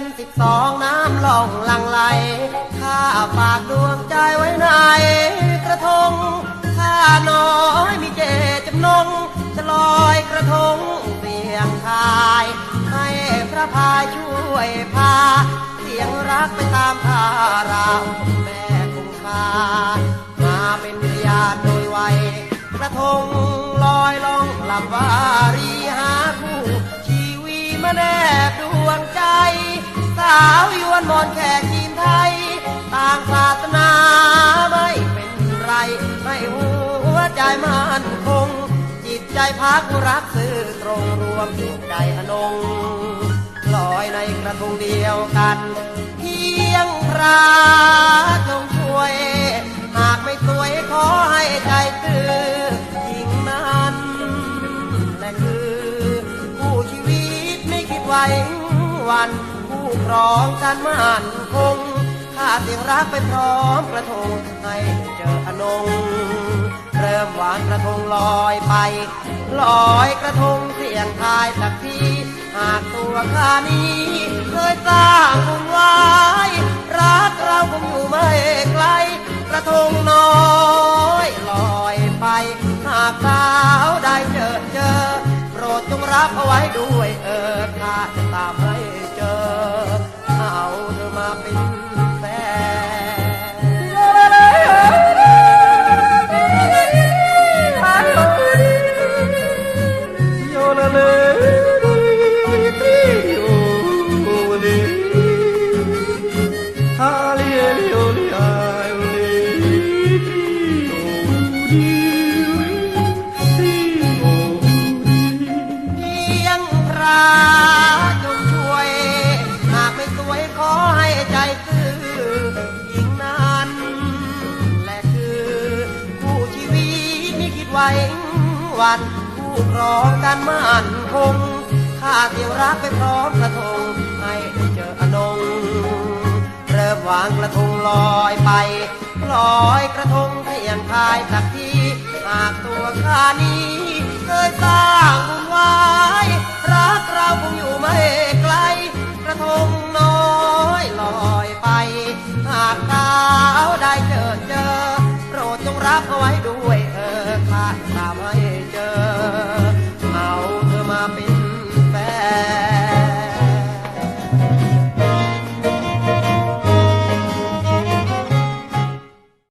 อนสิบสองน้ำล่องลังไหลข้าฝากดวงใจไว้ในกระทงข้าน้อยมีเจจำนง จะลอยกระทงเสียงทาย ให้พระพายช่วยพา เสียงรักไปตามทาเราแม่คงคามาเป็นพยานโดยไวยกระทงลอยลองลำวารีหาคู่ชีวีมาแนบดวงใจ สาวยวนมอนแขกจีนไทย ต่างศาสนาไม่เป็นไรให้หัวใจมันคง จิตใจพักรักซื่อตรงรวมจิตใจอนงลอยในกระทงเดียวกัน เพียงพระจงช่วย หากไม่สวยขอให้ใจตื้อหญิงนั้นและคือคู่ชีวิตไม่คิดไว้วัน คู่ครองกันมั่นคงข้าเสียงรักไปพร้อมกระทงให้เจออนง เริ่มวางกระทงลอยไป ลอยกระทงเสียงทายสักทีหากตัวข้านี้เคยสร้างบุญไว้รักเราคงอยู่ไม่ไกล กระทงน้อยลอยไป หากสาวได้เจอเจอ โปรดจงรับเอาไว้ด้วย วยหากไม่สวยขอให้ใจซื่อหญิงนั้นแหละคือคู่ชีวิตไม่คิดไว้วันคู่ครองกันมั่นคงข้าเสียวรักไปพร้อมกระทงให้เจออนงเริ่มวางกระทงลอยไปลอยกระทง ชายสักทีหากตัวข้านี้เคยสร้างบุญไว้รักเราคงอยู่ไม่ไกล กระทงน้อยลอยไป หากดาวได้เจอเจอ โปรดจงรับเอาไว้ด้วยเออข้าจะไม่เจอ